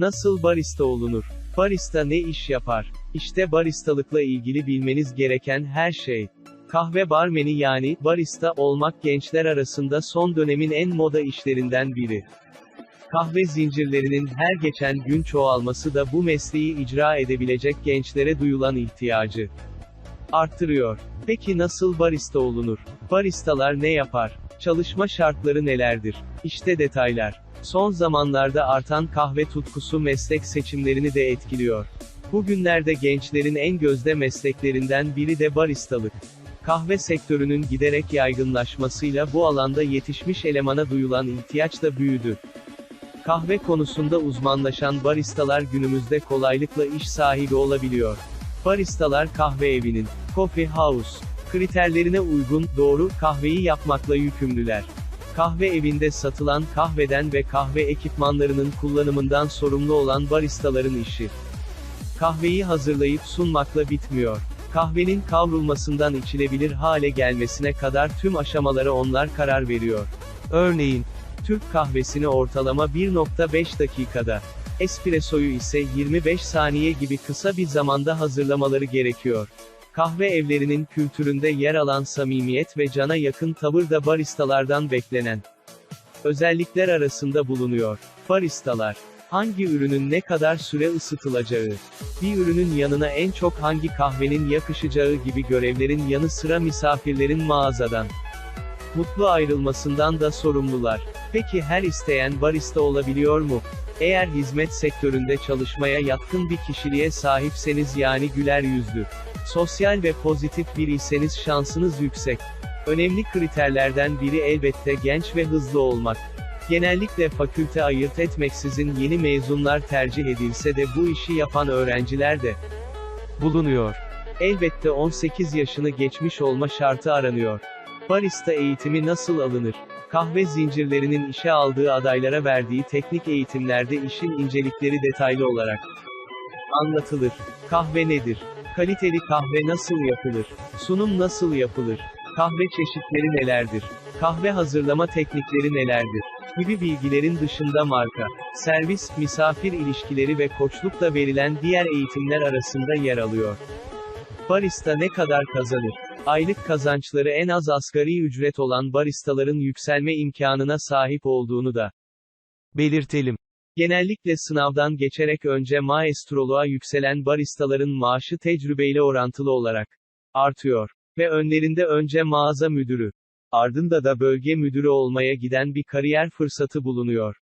Nasıl barista olunur? Barista ne iş yapar? İşte baristalıkla ilgili bilmeniz gereken her şey. Kahve barmeni yani barista olmak gençler arasında son dönemin en moda işlerinden biri. Kahve zincirlerinin her geçen gün çoğalması da bu mesleği icra edebilecek gençlere duyulan ihtiyacı arttırıyor. Peki nasıl barista olunur? Baristalar ne yapar? Çalışma şartları nelerdir? İşte detaylar. Son zamanlarda artan kahve tutkusu meslek seçimlerini de etkiliyor. Bugünlerde gençlerin en gözde mesleklerinden biri de baristalık. Kahve sektörünün giderek yaygınlaşmasıyla bu alanda yetişmiş elemana duyulan ihtiyaç da büyüdü. Kahve konusunda uzmanlaşan baristalar günümüzde kolaylıkla iş sahibi olabiliyor. Baristalar kahve evinin, coffee house, kriterlerine uygun, doğru, kahveyi yapmakla yükümlüler. Kahve evinde satılan kahveden ve kahve ekipmanlarının kullanımından sorumlu olan baristaların işi. Kahveyi hazırlayıp sunmakla bitmiyor. Kahvenin kavrulmasından içilebilir hale gelmesine kadar tüm aşamalara onlar karar veriyor. Örneğin, Türk kahvesini ortalama 1.5 dakikada, espressoyu ise 25 saniye gibi kısa bir zamanda hazırlamaları gerekiyor. Kahve evlerinin kültüründe yer alan samimiyet ve cana yakın tavır da baristalardan beklenen özellikler arasında bulunuyor. Baristalar Hangi ürünün ne kadar süre ısıtılacağı, bir ürünün yanına en çok hangi kahvenin yakışacağı gibi görevlerin yanı sıra misafirlerin mağazadan mutlu ayrılmasından da sorumlular. Peki her isteyen barista olabiliyor mu? Eğer hizmet sektöründe çalışmaya yatkın bir kişiliğe sahipseniz yani güler yüzlü, sosyal ve pozitif biriyseniz şansınız yüksek. Önemli kriterlerden biri elbette genç ve hızlı olmak. Genellikle fakülte ayırt etmeksizin yeni mezunlar tercih edilse de bu işi yapan öğrenciler de bulunuyor. Elbette 18 yaşını geçmiş olma şartı aranıyor. Barista eğitimi nasıl alınır? Kahve zincirlerinin işe aldığı adaylara verdiği teknik eğitimlerde işin incelikleri detaylı olarak anlatılır. Kahve nedir? Kaliteli kahve nasıl yapılır? Sunum nasıl yapılır? Kahve çeşitleri nelerdir? Kahve hazırlama teknikleri nelerdir? gibi bilgilerin dışında marka, servis, misafir ilişkileri ve koçlukla verilen diğer eğitimler arasında yer alıyor. Barista ne kadar kazanır? Aylık kazançları en az asgari ücret olan baristaların yükselme imkanına sahip olduğunu da belirtelim. Genellikle sınavdan geçerek önce maestroluğa yükselen baristaların maaşı tecrübeyle orantılı olarak artıyor ve önlerinde önce mağaza müdürü, ardında da bölge müdürü olmaya giden bir kariyer fırsatı bulunuyor.